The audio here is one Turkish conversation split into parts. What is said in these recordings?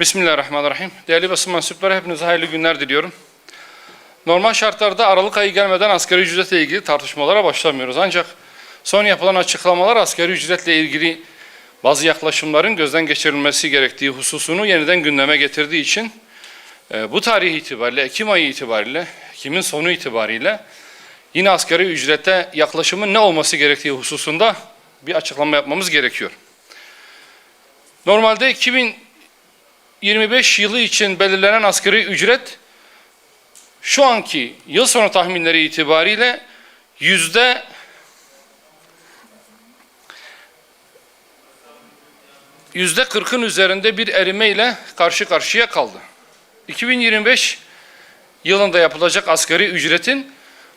Bismillahirrahmanirrahim. Değerli basın mensupları hepinize hayırlı günler diliyorum. Normal şartlarda Aralık ayı gelmeden asgari ücretle ilgili tartışmalara başlamıyoruz. Ancak son yapılan açıklamalar asgari ücretle ilgili bazı yaklaşımların gözden geçirilmesi gerektiği hususunu yeniden gündeme getirdiği için e, bu tarih itibariyle, Ekim ayı itibariyle, Ekim'in sonu itibariyle yine asgari ücrete yaklaşımın ne olması gerektiği hususunda bir açıklama yapmamız gerekiyor. Normalde 2025 yılı için belirlenen asgari ücret şu anki yıl sonu tahminleri itibariyle yüzde yüzde 40'ın üzerinde bir erime ile karşı karşıya kaldı. 2025 yılında yapılacak asgari ücretin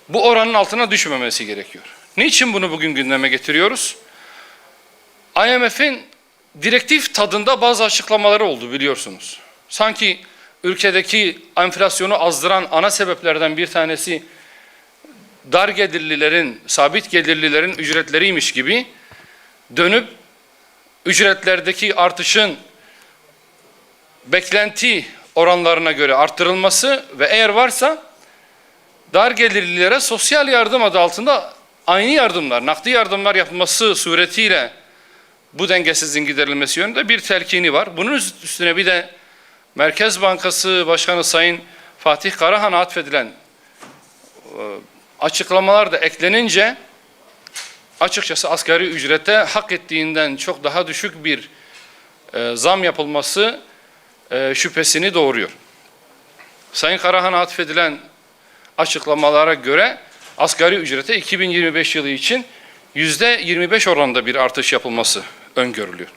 bu oranın altına düşmemesi gerekiyor. Niçin bunu bugün gündeme getiriyoruz? IMF'in direktif tadında bazı açıklamaları oldu biliyorsunuz. Sanki ülkedeki enflasyonu azdıran ana sebeplerden bir tanesi dar gelirlilerin, sabit gelirlilerin ücretleriymiş gibi dönüp ücretlerdeki artışın beklenti oranlarına göre arttırılması ve eğer varsa dar gelirlilere sosyal yardım adı altında aynı yardımlar, nakdi yardımlar yapılması suretiyle bu dengesizliğin giderilmesi yönünde bir telkini var. Bunun üstüne bir de Merkez Bankası Başkanı Sayın Fatih Karahan'a atfedilen e, açıklamalar da eklenince açıkçası asgari ücrete hak ettiğinden çok daha düşük bir e, zam yapılması e, şüphesini doğuruyor. Sayın Karahan'a atfedilen açıklamalara göre asgari ücrete 2025 yılı için yüzde 25 oranında bir artış yapılması öngörülüyor.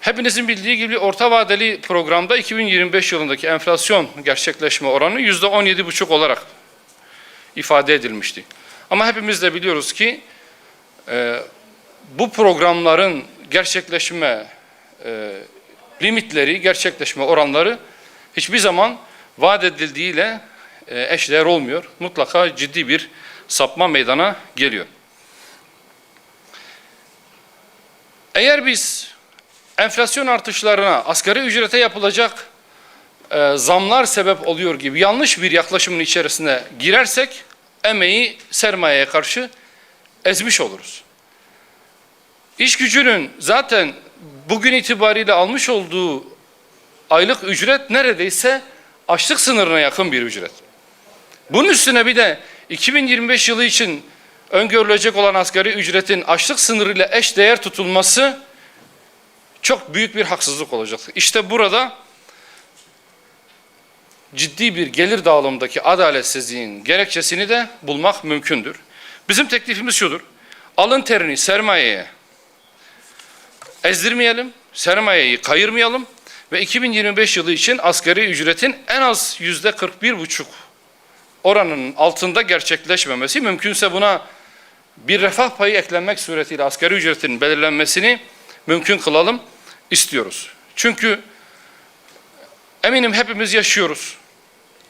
Hepinizin bildiği gibi orta vadeli programda 2025 yılındaki enflasyon gerçekleşme oranı yüzde 17,5 olarak ifade edilmişti. Ama hepimiz de biliyoruz ki e, bu programların gerçekleşme e, limitleri, gerçekleşme oranları hiçbir zaman vaat edildiğiyle e, eşdeğer olmuyor. Mutlaka ciddi bir sapma meydana geliyor. Eğer biz enflasyon artışlarına, asgari ücrete yapılacak e, zamlar sebep oluyor gibi yanlış bir yaklaşımın içerisine girersek emeği sermayeye karşı ezmiş oluruz. İş gücünün zaten bugün itibariyle almış olduğu aylık ücret neredeyse açlık sınırına yakın bir ücret. Bunun üstüne bir de 2025 yılı için öngörülecek olan asgari ücretin açlık sınırıyla eş değer tutulması çok büyük bir haksızlık olacaktır. İşte burada ciddi bir gelir dağılımındaki adaletsizliğin gerekçesini de bulmak mümkündür. Bizim teklifimiz şudur. Alın terini sermayeye ezdirmeyelim, sermayeyi kayırmayalım ve 2025 yılı için asgari ücretin en az yüzde 41,5 oranının altında gerçekleşmemesi, mümkünse buna bir refah payı eklenmek suretiyle asgari ücretin belirlenmesini mümkün kılalım istiyoruz. Çünkü eminim hepimiz yaşıyoruz.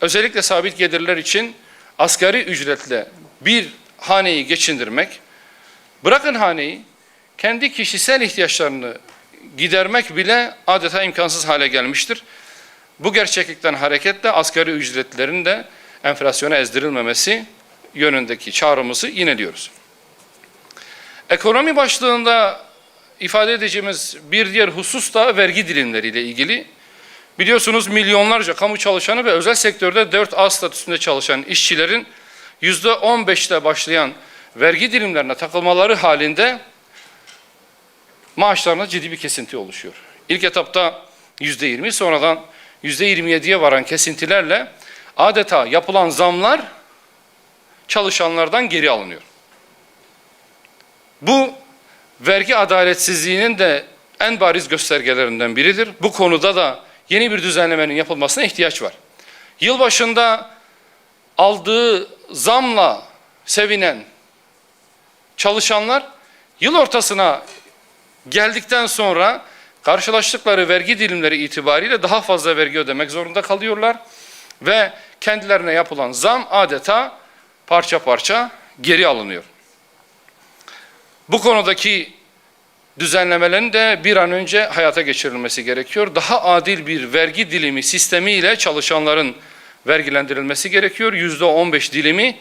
Özellikle sabit gelirler için asgari ücretle bir haneyi geçindirmek, bırakın haneyi, kendi kişisel ihtiyaçlarını gidermek bile adeta imkansız hale gelmiştir. Bu gerçeklikten hareketle asgari ücretlerin de enflasyona ezdirilmemesi yönündeki çağrımızı yineliyoruz. Ekonomi başlığında ifade edeceğimiz bir diğer husus da vergi dilimleriyle ilgili. Biliyorsunuz milyonlarca kamu çalışanı ve özel sektörde 4A statüsünde çalışan işçilerin %15'te başlayan vergi dilimlerine takılmaları halinde maaşlarına ciddi bir kesinti oluşuyor. İlk etapta %20 sonradan %27'ye varan kesintilerle adeta yapılan zamlar çalışanlardan geri alınıyor. Bu vergi adaletsizliğinin de en bariz göstergelerinden biridir. Bu konuda da yeni bir düzenlemenin yapılmasına ihtiyaç var. Yılbaşında aldığı zamla sevinen çalışanlar yıl ortasına geldikten sonra karşılaştıkları vergi dilimleri itibariyle daha fazla vergi ödemek zorunda kalıyorlar ve kendilerine yapılan zam adeta parça parça geri alınıyor. Bu konudaki düzenlemelerin de bir an önce hayata geçirilmesi gerekiyor. Daha adil bir vergi dilimi sistemiyle çalışanların vergilendirilmesi gerekiyor. Yüzde 15 dilimi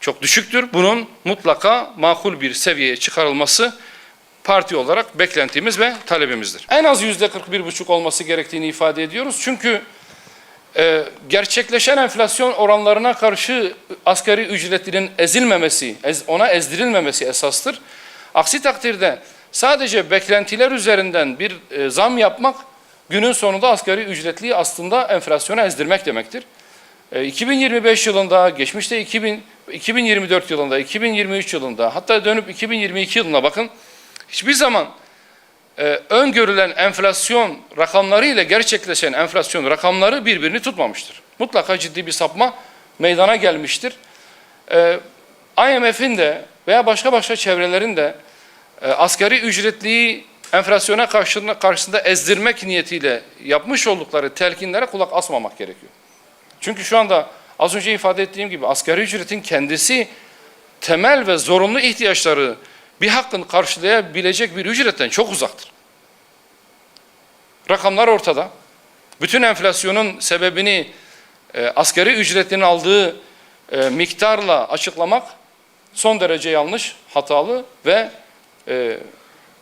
çok düşüktür. Bunun mutlaka makul bir seviyeye çıkarılması parti olarak beklentimiz ve talebimizdir. En az yüzde 41,5 olması gerektiğini ifade ediyoruz. Çünkü e, gerçekleşen enflasyon oranlarına karşı asgari ücretlinin ezilmemesi, ez, ona ezdirilmemesi esastır. Aksi takdirde sadece beklentiler üzerinden bir e, zam yapmak günün sonunda asgari ücretliyi aslında enflasyona ezdirmek demektir. E, 2025 yılında, geçmişte 2000, 2024 yılında, 2023 yılında hatta dönüp 2022 yılına bakın hiçbir zaman e, öngörülen enflasyon rakamları ile gerçekleşen enflasyon rakamları birbirini tutmamıştır. Mutlaka ciddi bir sapma meydana gelmiştir. E, IMF'in de veya başka başka çevrelerin de e, asgari ücretliyi enflasyona karşısında, karşısında ezdirmek niyetiyle yapmış oldukları telkinlere kulak asmamak gerekiyor. Çünkü şu anda az önce ifade ettiğim gibi asgari ücretin kendisi temel ve zorunlu ihtiyaçları bir hakkın karşılayabilecek bir ücretten çok uzaktır. Rakamlar ortada. Bütün enflasyonun sebebini e, asgari ücretin aldığı e, miktarla açıklamak son derece yanlış, hatalı ve e,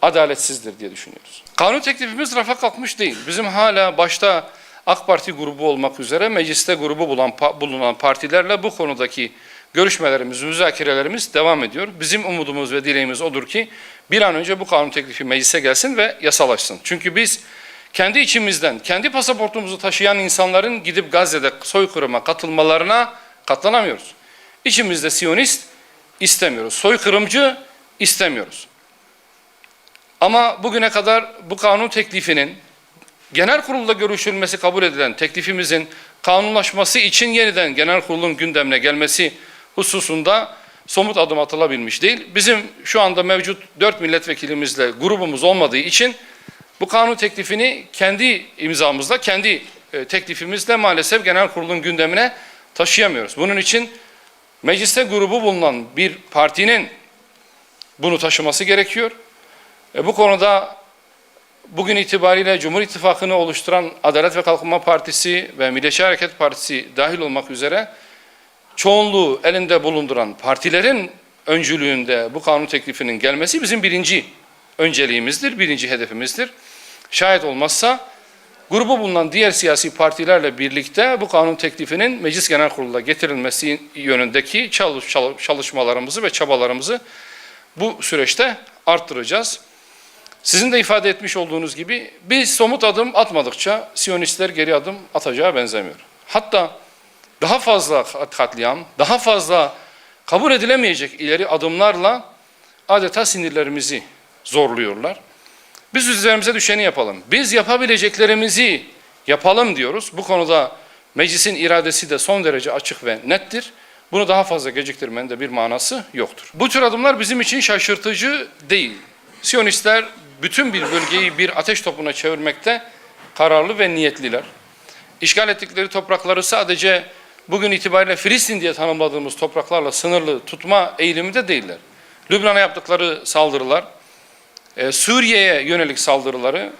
adaletsizdir diye düşünüyoruz. Kanun teklifimiz rafa kalkmış değil. Bizim hala başta AK Parti grubu olmak üzere mecliste grubu bulan, bulunan partilerle bu konudaki görüşmelerimiz, müzakerelerimiz devam ediyor. Bizim umudumuz ve dileğimiz odur ki bir an önce bu kanun teklifi meclise gelsin ve yasalaşsın. Çünkü biz kendi içimizden, kendi pasaportumuzu taşıyan insanların gidip Gazze'de soykırıma katılmalarına katlanamıyoruz. İçimizde Siyonist istemiyoruz, soykırımcı istemiyoruz. Ama bugüne kadar bu kanun teklifinin genel kurulda görüşülmesi kabul edilen teklifimizin kanunlaşması için yeniden genel kurulun gündemine gelmesi hususunda somut adım atılabilmiş değil. Bizim şu anda mevcut dört milletvekilimizle grubumuz olmadığı için bu kanun teklifini kendi imzamızla, kendi e, teklifimizle maalesef genel kurulun gündemine taşıyamıyoruz. Bunun için mecliste grubu bulunan bir partinin bunu taşıması gerekiyor. E, bu konuda bugün itibariyle Cumhur İttifakı'nı oluşturan Adalet ve Kalkınma Partisi ve Milliyetçi Hareket Partisi dahil olmak üzere çoğunluğu elinde bulunduran partilerin öncülüğünde bu kanun teklifinin gelmesi bizim birinci önceliğimizdir, birinci hedefimizdir. Şayet olmazsa grubu bulunan diğer siyasi partilerle birlikte bu kanun teklifinin Meclis Genel Kurulu'na getirilmesi yönündeki çalışmalarımızı ve çabalarımızı bu süreçte arttıracağız. Sizin de ifade etmiş olduğunuz gibi biz somut adım atmadıkça Siyonistler geri adım atacağı benzemiyor. Hatta daha fazla katliam, daha fazla kabul edilemeyecek ileri adımlarla adeta sinirlerimizi zorluyorlar. Biz üzerimize düşeni yapalım. Biz yapabileceklerimizi yapalım diyoruz. Bu konuda meclisin iradesi de son derece açık ve nettir. Bunu daha fazla geciktirmenin de bir manası yoktur. Bu tür adımlar bizim için şaşırtıcı değil. Siyonistler bütün bir bölgeyi bir ateş topuna çevirmekte kararlı ve niyetliler. İşgal ettikleri toprakları sadece bugün itibariyle Filistin diye tanımladığımız topraklarla sınırlı tutma eğiliminde değiller. Lübnan'a yaptıkları saldırılar, e, Suriye'ye yönelik saldırıları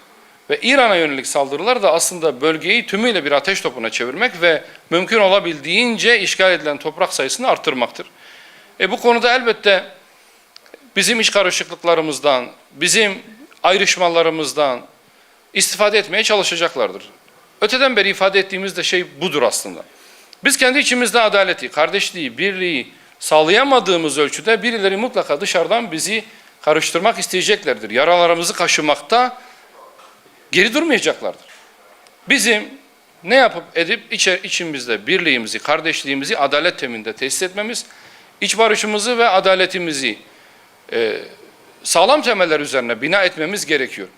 ve İran'a yönelik saldırılar da aslında bölgeyi tümüyle bir ateş topuna çevirmek ve mümkün olabildiğince işgal edilen toprak sayısını arttırmaktır. E, bu konuda elbette bizim iç karışıklıklarımızdan, bizim ayrışmalarımızdan istifade etmeye çalışacaklardır. Öteden beri ifade ettiğimiz de şey budur aslında. Biz kendi içimizde adaleti, kardeşliği, birliği sağlayamadığımız ölçüde birileri mutlaka dışarıdan bizi karıştırmak isteyeceklerdir. Yaralarımızı kaşımakta geri durmayacaklardır. Bizim ne yapıp edip içe, içimizde birliğimizi, kardeşliğimizi adalet teminde tesis etmemiz, iç barışımızı ve adaletimizi e, sağlam temeller üzerine bina etmemiz gerekiyor.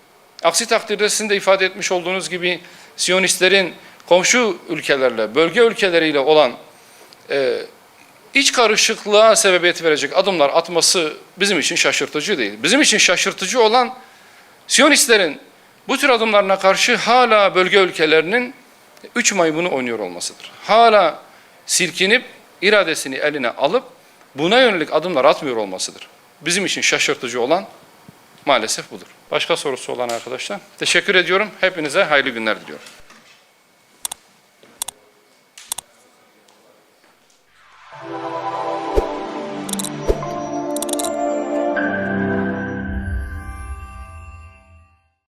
Aksi takdirde sizin de ifade etmiş olduğunuz gibi Siyonistlerin komşu ülkelerle, bölge ülkeleriyle olan e, iç karışıklığa sebebiyet verecek adımlar atması bizim için şaşırtıcı değil. Bizim için şaşırtıcı olan Siyonistlerin bu tür adımlarına karşı hala bölge ülkelerinin üç maymunu oynuyor olmasıdır. Hala silkinip iradesini eline alıp buna yönelik adımlar atmıyor olmasıdır. Bizim için şaşırtıcı olan maalesef budur. Başka sorusu olan arkadaşlar. Teşekkür ediyorum. Hepinize hayırlı günler diliyorum.